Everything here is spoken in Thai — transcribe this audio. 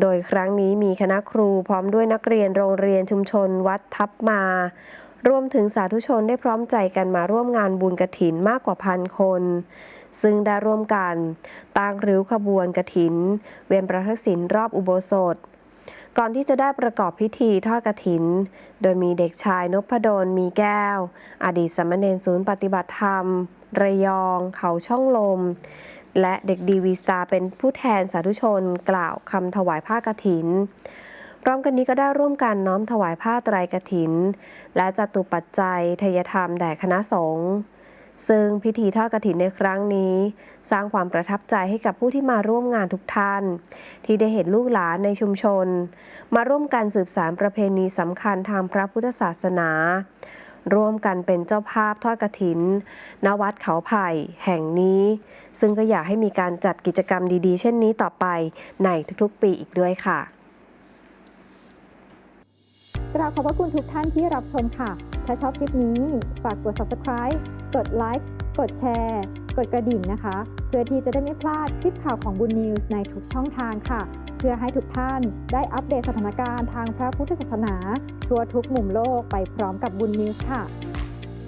โดยครั้งนี้มีคณะครูพร้อมด้วยนักเรียนโรงเรียนชุมชนวัดทับมารวมถึงสาธุชนได้พร้อมใจกันมาร่วมงานบุญกระถินมากกว่าพันคน ซึ่งได้ร่วมกันตั้งริ้วขบวนกระถิน เวียนประทักษิณรอบอุโบสถ ก่อนที่จะได้ประกอบพิธีทอดกระถิน โดยมีเด็กชายนพดลมีแก้ว อดีตสามเณรศูนย์ปฏิบัติธรรม ระยอง เขาช่องลม และเด็กดีวีสตาร์เป็นผู้แทนสาธุชน กล่าวคำถวายผ้ากฐิน พร้อมกันนี้ก็ได้ร่วมกันน้อมถวายผ้าไตรกฐิน และจตุปัจจัยทยธรรมแด่คณะสงฆ์ซึ่งพิธีทอดกฐินในครั้งนี้ สร้างความประทับใจให้กับผู้ที่มาร่วมงานทุกท่าน ที่ได้เห็นลูกหลานในชุมชน มาร่วมกันสืบสารประเพณีสำคัญทางพระพุทธศาสนา ร่วมกันเป็นเจ้าภาพทอดกระถิน ณ วัดเขาไผ่แห่งนี้ ซึ่งก็อยากให้มีการจัดกิจกรรมดีๆ เช่นนี้ต่อไปในทุกๆปีอีกด้วยค่ะกราบขอบพระคุณทุกท่านที่รับชมค่ะ ถ้าชอบคลิปนี้ ฝากกด subscribe กดไลค์ กดแชร์ กดกระดิ่งนะคะ เพื่อที่จะได้ไม่พลาดคลิปข่าวของบุญนิวส์ในทุกช่องทางค่ะ เพื่อให้ทุกท่านได้อัปเดตสถานการณ์ทางพระพุทธศาสนา ทั่วทุกมุมโลกไปพร้อมกับบุญนิวส์ค่ะ